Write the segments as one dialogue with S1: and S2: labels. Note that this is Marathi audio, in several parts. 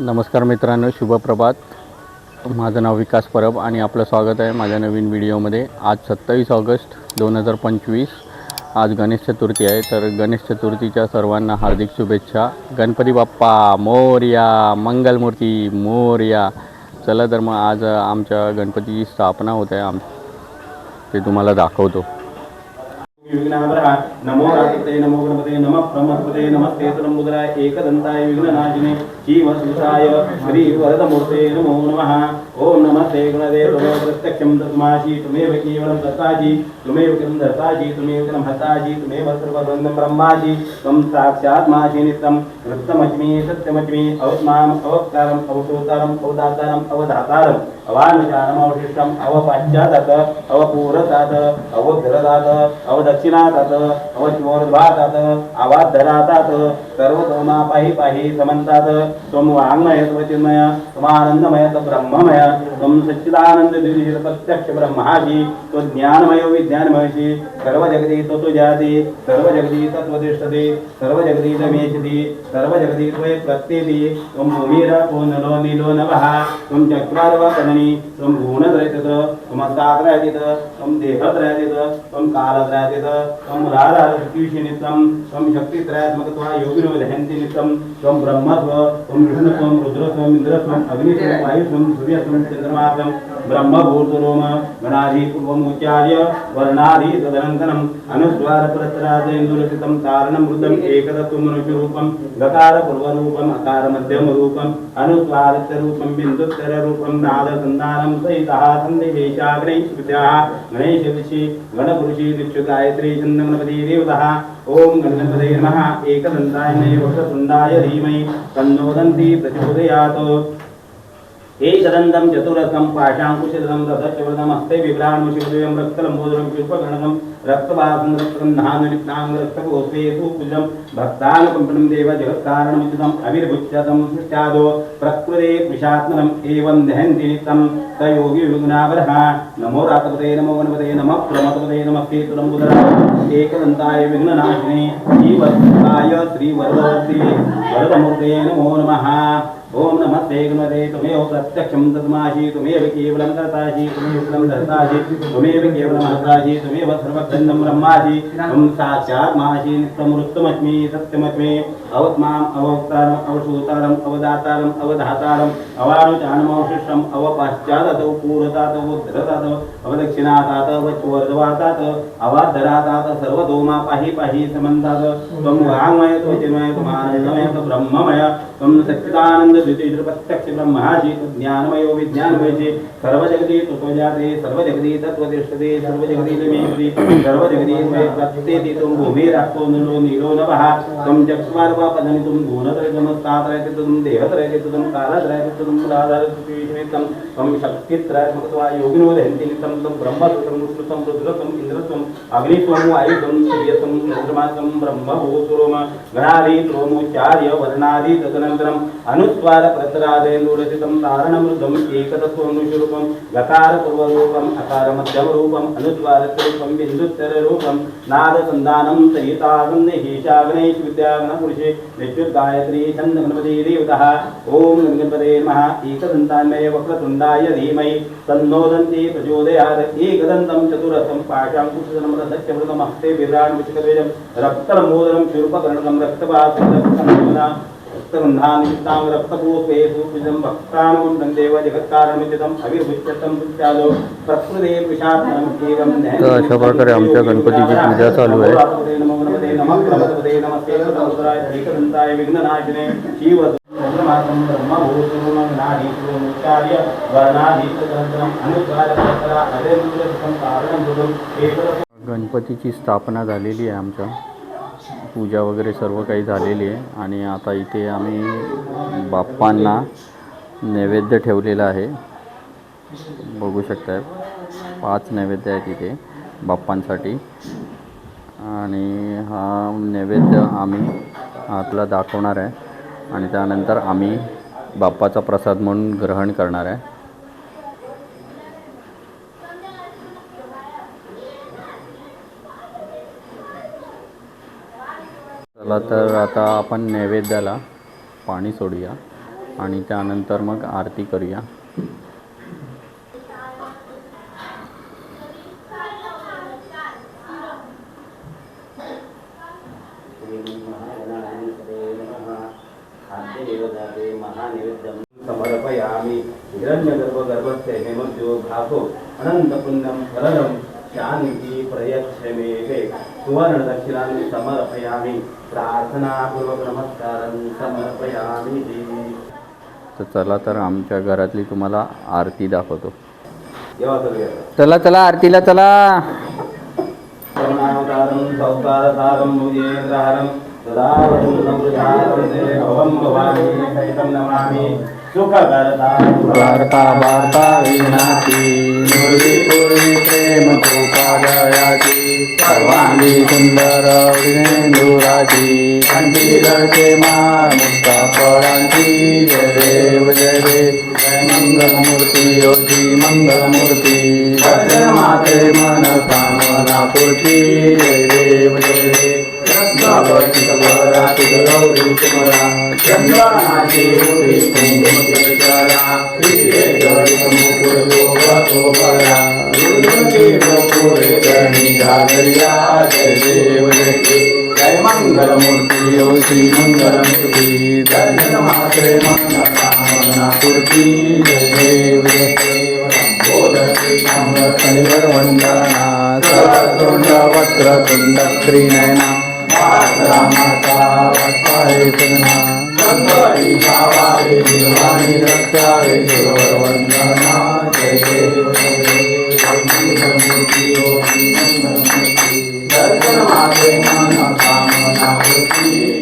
S1: नमस्कार मित्रांनो शुभप्रभात. माझं नाव विकास परब आणि आपलं स्वागत आहे माझ्या नवीन व्हिडिओमध्ये. आज सत्तावीस ऑगस्ट दोन हजार पंचवीस. आज गणेश चतुर्थी आहे. तर गणेश चतुर्थीच्या सर्वांना हार्दिक शुभेच्छा. गणपती बाप्पा मोर्या मंगलमूर्ती मोर्या. चला तर मग आज आमच्या गणपतीची स्थापना होत आहे. आम ते तुम्हाला दाखवतो.
S2: नमो नमो गणपते नम प्रमस्पते नमस्ते तनमुद्राय विघ्ननाशिने. जीवसुताय श्रीवरदमूर्ते नमो नमः। ॐ नमस्ते गणदेव प्रत्यक्षं तस्माशी तुमेव केवलं दत्ताजी तुमेव किं दत्ताजी तुमेव किं हताजी तुमेव सर्वबन्धं ब्रह्माजी त्वं साक्षात्माशी नित्यं वृत्तमज्मि सत्यमज्मि अवत्माम् अवक्तारम् अवसोतारम् अवदातारम् अवधातारम् अवानुचारमवशिष्टम् अवशिष्टम् अवपाश्चादत अवपूरतात अवधरतात अवदक्षिणातात अवचोर्ध्वातात अवाधरातात सर्वतोमा पाहि पाहि समन्तात त्वं वाङ्मय त्वचिन्मय त्वमानन्दमय ब्रह्ममय। त्वं सच्चिदानन्द दिविशिर प्रत्यक्ष ब्रह्मासि। त्वज्ञानमयो विज्ञानमयसि। सर्वजगति त्वतुजाति सर्वजगति तत्त्वतिष्ठति सर्वजगति तमेशति सर्वजगति त्वयि प्रत्येति। त्वं भूमिर नलो नीलो नभः त्वं चक्रार्वकदनी त्वं गुणद्रयतित त्वमस्ताद्रयतित त्वं देहद्रयतित त्वं कालद्रयतित त्वं राधाशक्तिविषयनित्यं त्वं शक्तित्रयात्मकत्वा योगिनो दहन्ति नित्यं। त्वं ब्रह्मत्व। त्वं विष्णुत्वं रुद्रत्वम् इन्द्रत्वम् चन्द्रमात्वं ब्रह्मभूतरोम गणाधिपूर्वमुच्चार्य वर्णादि तदनन्तरम् अनुस्वारप्रत्रादेन्दुरचितं कारणं मृदम् एकतत्वं मनुष्यरूपं गकारपूर्वरूपम् अकारमध्यमरूपम् अनुस्वारत्यरूपं बिन्दुत्तररूपं नादसन्धानं सहितः सन्निवेशा गणेशविद्याः गणेशविषि गणपुरुषी दिक्षु गायत्री चन्दगणपति देवतः। ॐ नमः। एकदन्ताय वक्रतुण्डाय धीमहि। तन्नोदन्ति प्रचोदयात् एकदन्तं चतुरथं पाशाङ्कुशदं रथचवदमस्ते विभ्राणमुशिवदयं रक्तलम्बोदरं पुष्पगणकं रक्तवासं रक्तं नानुलिप्तां रक्तकोपेतु कुजं भक्तानुकम्पनं देव जगत्कारणमुचितम् अविर्भुच्यतं सृष्टादो प्रकृते विषात्मनम् एवं दहन्ति नित्यं स योगी विघ्नावरः नमो रातपते नमो गणपते नमः प्रमतपते नमस्ते तुलम्बुदराय एकदन्ताय विघ्ननाशिने श्रीवत्साय श्रीवरदवर्ती वरदमूर्ते नमो नमः ओम नमस्ते गुणदे त्वमेव प्रत्यक्षं तस्मासि त्वमेव केवलं कर्तासि त्वमेव केवलं धर्तासि त्वमेव केवलं हर्तासि त्वमेव सर्वखण्डं ब्रह्मासि त्वं साक्षात् मासि नित्यं सत्यमस्मि। अवत्माम् अवक्तारम् अवसूतारम् अवदातारम् अवधातारम् अवानुचानमवशिष्टम् अवशिष्टम् अवपाश्चादत पूरतात उद्धरतात अवदक्षिणातात अवचोर्ध्वातात अवाधरातात सर्वतोमा पाहि पाहि समन्तात। त्वं वाङ्मय त्वचिन्मय त्वमानन्दमय ब्रह्ममय। त्वं सच्चिदानन्द ब्रह्मासि ज्ञानमयो विज्ञानमयसि सर्वजगति त्वजाते सर्वजगति तत्त्वतिष्ठते सर्वजगति सर्वजगति प्रत्येति त्वं भूमिराक्तो नीलो नीलो नभः। त्वं चक्ष्मार्वापदनि त्वं गुणत्रयमस्तात्रयति त्वं देहत्रयति त्वं कालत्रयति त्वं राधारतिनिमित्तं त्वं शक्तित्रयात्मकत्वा योगिनो दहन्ति नित्यं त्वं ब्रह्मत्वं विष्णुत्वं रुद्रत्वम् इन्द्रत्वम् अग्नित्वं वायुत्वं सूर्यत्वं चन्द्रमात्वं ब्रह्मभूतरोम गणादि त्रोमुच्चार्य वर्णादि तदनन्तरम् अनुस्वार प्रतरादेन्दुरचितं तारणमृदम् एकतत्त्वमनुष्यरूपं गकारपूर्वरूपम् अकारमध्यमरूपम् अनुस्वारत्यरूपं बिन्दुत्तररूपं नादसन्धानं सहितासन्निहीशा गणेश विद्यागणपुरुषे विद्युद्गायत्री छन्दगणपति देवतः। ॐ गणपते नमः। एकदन्तान्मय वक्रतुण्डाय धीमहि। तन्नोदन्ति प्रचोदयात्। एकदन्तं चतुरथं पाशाङ्कुशनं रथच्यमृतमस्ते विराण्मुचिकद्वेजं रक्तलम्बोदरं शूर्पकर्णकं रक्तपासं रक्तमोदना रक्तगन्धानिमित्तां देव जगत्कारणमितं अविर्भुच्यतं पुत्यादो प्रकृते विषात्मनम् एवं
S1: तर अशा प्रकारे आमच्या गणपतीची पूजा चालू आहे. गणपतीची स्थापना झालेली आहे आमच्या पूजा वगैरे सर्व काही झालेली आहे. आणि आता इथे आम्ही बाप्पांना नैवेद्य ठेवलेला आहे. बघू शकता पाच नैवेद्य आहेत इथे बाप्पांसाठी. आणि हा नैवेद्य आम्ही आतला दाखवणार आहे. आणि त्यानंतर आम्ही बाप्पाचा प्रसाद म्हणून ग्रहण करणार आहे. चला तर आता आपण नैवेद्याला पाणी सोडूया
S2: आणि त्यानंतर मग आरती करूया. तर चला तर आमच्या घरातली तुम्हाला आरती दाखवतो. चला चला आरतीला चला.
S1: सुखकरतां
S2: वार्ता वार्ता विनाती मुरली पूर्वी प्रेम कृपादयाची सर्वांगी सुंदर विनेंदुराची कंठी गळते माळ मुक्ता फळांची जय देव जय देव जय मंगलमूर्ती योगी मंगलमूर्ती दर्शन माते मन कामना पूर्ती जय देव जय देव भगवती गौरी कुमरा चंद्रनाची होती कुंकुमकेश्वरा विश्वे जगत मुकुर जय देव जय देव जय मंगलमूर्ती ओ श्री मंगलमूर्ती दर्शन मात्रे मन पूर्ती जय देव वंदना सरतुंड वक्रतुंड त्रिनयना माता माता वत्साय सदना वत्साई रक्षावे वंदना जय देव मंगलमूर्ती ओ दर्शन मागे मन कामना होती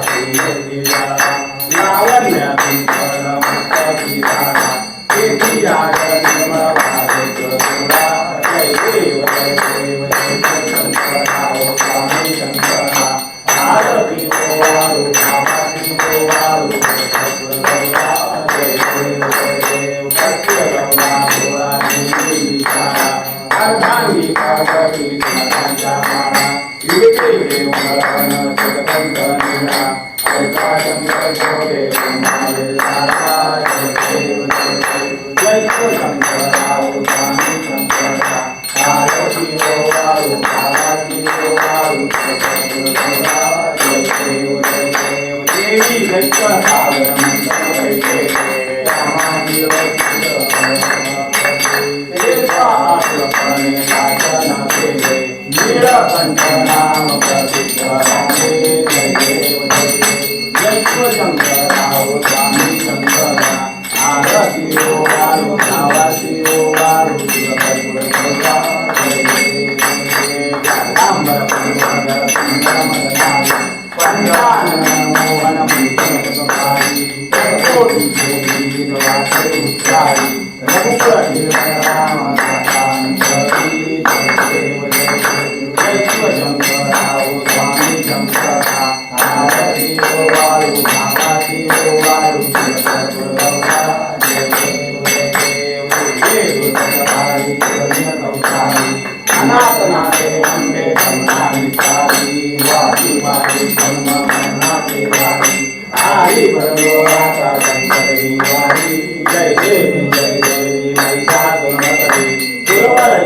S2: जय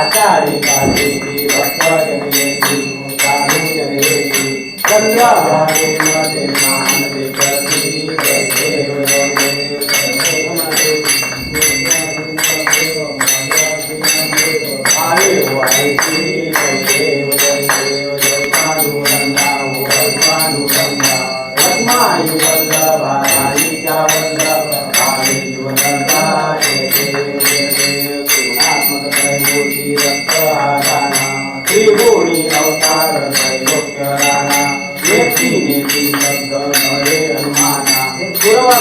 S2: ఆచారి కాదేవి భక్త జనయేసి సాధు జనయేసి గంగా భాగే మతే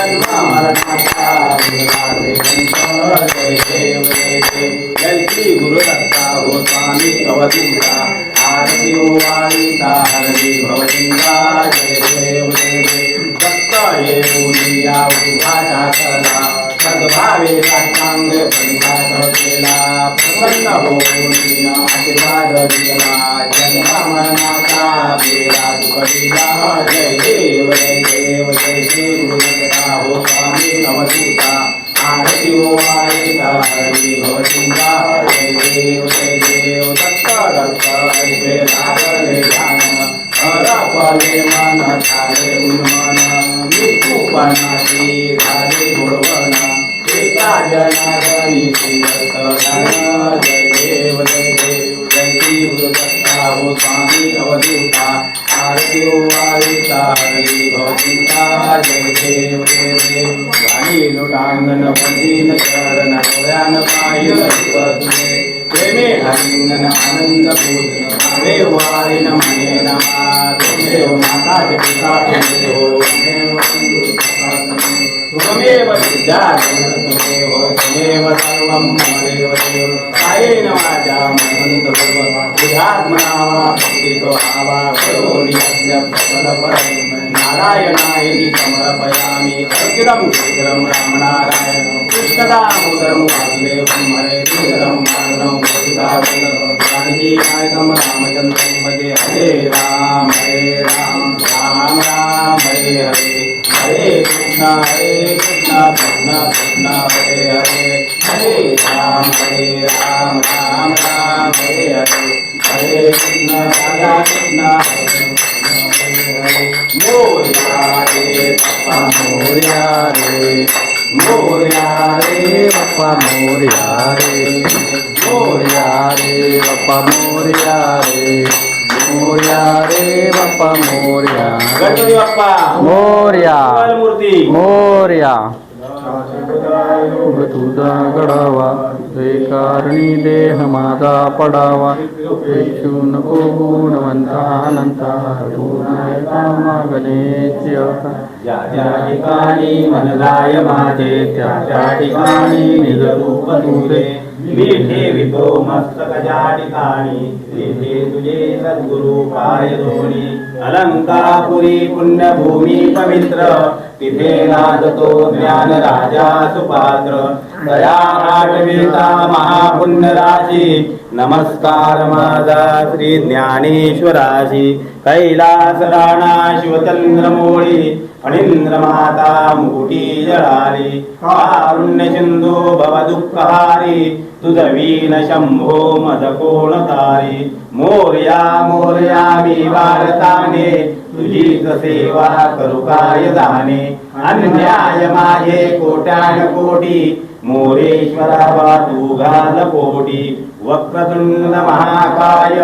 S2: ओबे समाने राणा जय देव जय देव या गुरुदत्ता हो भावे अवधूता आरती साष्टांग परिवार केला प्रसन्न होऊन आशीर्वाद दिला जन्म मरणाचा बेरा तुकडिला जय देव जय देव जय श्री गुरुदत्ता हो स्वामी अवधूता आरती हो आयिता हरी भवतींगा जय देव जय देव दत्त दत्त ऐसे लागले ध्यान हरपले मन झाले उन्मन मृत्यूपणाची झाले गुणवन लोटांगण वंदीन चरण डोळ्यान पाहिलं तुझे प्रेमे हरिंगन आनंद पूर्ण भावे वारिन मने नमा तुमेव माता पिता तुमेव तुमेव तुमेव विद्याधन तुमेव तुमेव सर्वं ममेव देव कायेन वाचा मनन्त सर्व बुद्धात्मना वा भक्तितो भावा करोमि यज्ञ प्रबलपरं नारायणाय నారాయణాయని సమర్పయామి. అర్పితం కేవలం రామనారాయణం. కృష్ణదామోదరం వాసుదేవం హరే కేవలం మాధవం గోపికానికి నాయకం రామచంద్రం భజే హరే రామ హరే రామ రామ రామ హరే హరే. హరే కృష్ణ హరే కృష్ణ కృష్ణ కృష్ణ హరే హరే. హరే రామ హరే రామ రామ రామ హరే హరే. హరే కృష్ణ రాధా కృష్ణ मोर्या रे बाप्पा
S1: मोर्या रे
S2: मोरया रे
S1: बाप्पा मोर्या रे मोर्या रे बाप्पा मोर्या रे मोर्या रे बाप्पा मोर्या
S2: गणपती बाप्पा
S1: मोर्या
S2: मूर्ती
S1: मोर्या तुझा गडावा ते कारणी देह माझा पडावा। भिक्षू नको गुणवंता अनंता गुणायका
S2: ज्या ठिकाणी मनलाय माझे त्या ठिकाणी तुझे मी ठेवितो मस्तक ज्या ठिकाणी तेथे तुझे सद्गुरु पाय दोन्ही अलंकापुरी पुण्यभूमी पवित्र। तिथे नाजतो ज्ञान राजा सुपात्र। दया आठवीता महापुण्य राशी नमस्कार माझा श्री ज्ञानेश्वराशी कैलास राणा शिवचंद्र मोळी फणींद्र माता मुकुटी जळाली कारुण्य सिंधू भव दुःखहारी शंभो मद तारी मोर्या मोर्या मी वारताने तुझीच सेवा करू काय अन्याय माझे कोट्यान कोटी मोरेश्वरा वा तू घाल कोटी वक्रतुंड महाकाय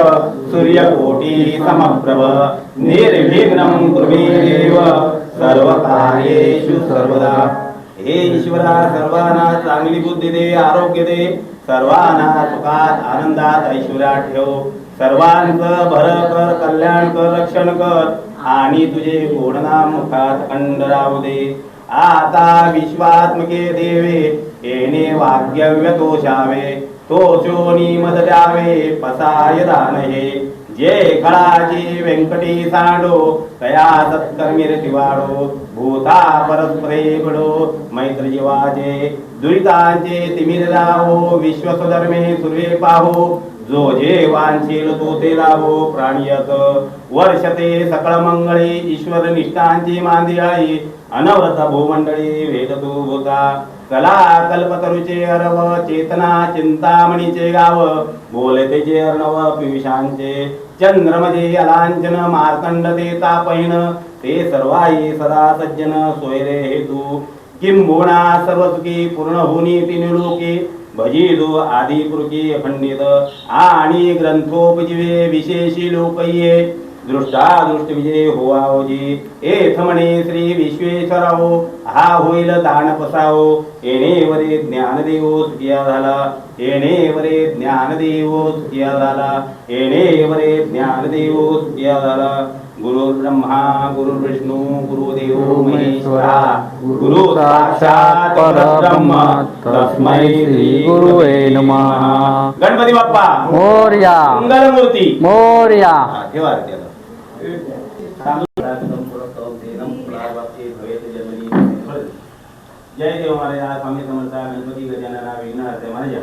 S2: सूर्यकोटी समप्रभ. निर्विघ्नं कुर्मे देव सर्व कार्येषु सर्वदा. हे ईश्वरा सर्वांना चांगली बुद्धी दे आरोग्य दे. सर्वांना सुखात आनंदात ऐश्वर्यात ठेव. सर्वांचं भर कर कल्याण कर रक्षण कर. आणि तुझे गोडनाम मुखात खंड राहू दे. आता विश्वात्मके देवे येणे वाग्यव्य तोषावे तो चोनी मद द्यावे पसाय दान हे. जे कळाची व्यंकटी सांडो तया सत्कर्मिरतिवाडो भूता परस्परे बडो मैत्र जीवाचे दुरितांचे तिमिर राहो विश्वसधर्मे सुर्वे पाहो जो जे वांछील तो ते लाभो प्राणियत वर्षते सकळ मंगळे ईश्वर निष्ठांची मांदियाळी अनवरत भूमंडळी वेद तू भूता कला कल्पतरुचे अरव चेतना चिंतामणीचे गाव बोलते जे अर्णव पिविशांचे चंद्रमजे अलांचन मार्तंड ते तापहीन ते सर्वाई सदा सज्जन सोयरे हेतू किंबोणा सर्व सुखी पूर्ण होनी ती निळोकी भजिदो आदी पुरुकी अखंडित आणि ग्रंथोपजीवे विशेषी लोकये दृष्टा दृष्ट विजय होवाओजी एथ म्हणे श्री विश्वेश्वराओ हा होईल दान पसाओ येणे वरे ज्ञानदेव सुखिया झाला। येणे वरे ज्ञानदेव सुखिया झाला। येणे वरे ज्ञानदेव सुखिया झाला। गुरु ब्रह्मा गुरु विष्णू गुरुदेव महेश्वरा। गुरु साक्षात परब्रह्म। तस्मै श्री गुरुवे नमः। गणपती बाप्पा।
S1: मोर्या।
S2: मंगलमूर्ती।
S1: मोर्या।
S2: ठेवा. जय देव महाराज स्वामी समर्थ गणपती गजानना विघ्नहर्ते महाराज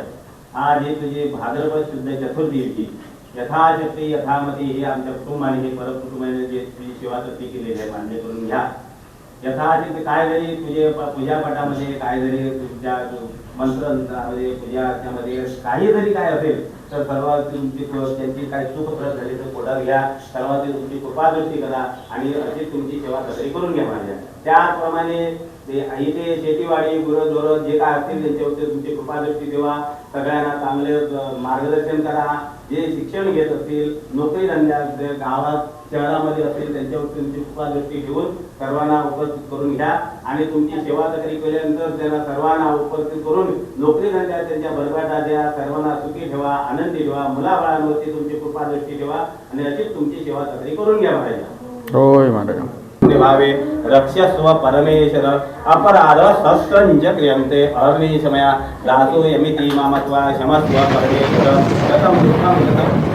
S2: आज हे हो तुझे भाद्रपद शुद्ध चतुर्थीची यथाशक्ती यथामती हे आमच्या कुटुंबाने हे परम कुटुंबाने जे तुझी सेवा कृती केलेली आहे मान्य करून घ्या यथाशक्ती काय जरी तुझे प- पूजापाठामध्ये काय जरी तुमच्या मंत्रामध्ये पूजा अर्चनामध्ये काही जरी काय असेल तर सर्वात तुमची त्यांची काय सुखप्रद झाली तर पोटात घ्या. सर्वात तुमची कृपादृष्टी करा आणि अशी तुमची सेवा साजरी करून घ्या माझ्या. त्याचप्रमाणे ते इथे शेतीवाडी गुरं जे काय असतील त्यांच्यावरती तुमची कृपादृष्टी ठेवा. सगळ्यांना चांगले मार्गदर्शन करा. जे शिक्षण घेत असतील नोकरी धंद्यात गावात शहरामध्ये असतील त्यांच्यावर तुमची कृपादृष्टी घेऊन सर्वांना उपस्थित करून घ्या. आणि तुमची सेवा तक्री केल्यानंतर त्यांना सर्वांना उपस्थित करून नोकरी धंद्यात त्यांच्या भरभाटा द्या सर्वांना सुखी ठेवा आनंदी ठेवा मुलाबाळांवरती तुमची कृपादृष्टी ठेवा आणि अशीच तुमची सेवा तक्री करून घ्या महाराज.
S1: होय महाराज.
S2: भावे रक्षस्व परमेश्वर। अपराध शस्त्रंच क्रियन्ते। अहर्निशमया दासो यमिति मामत्वा क्षमस्व परमेश्वर। कथं दुःखं कृतं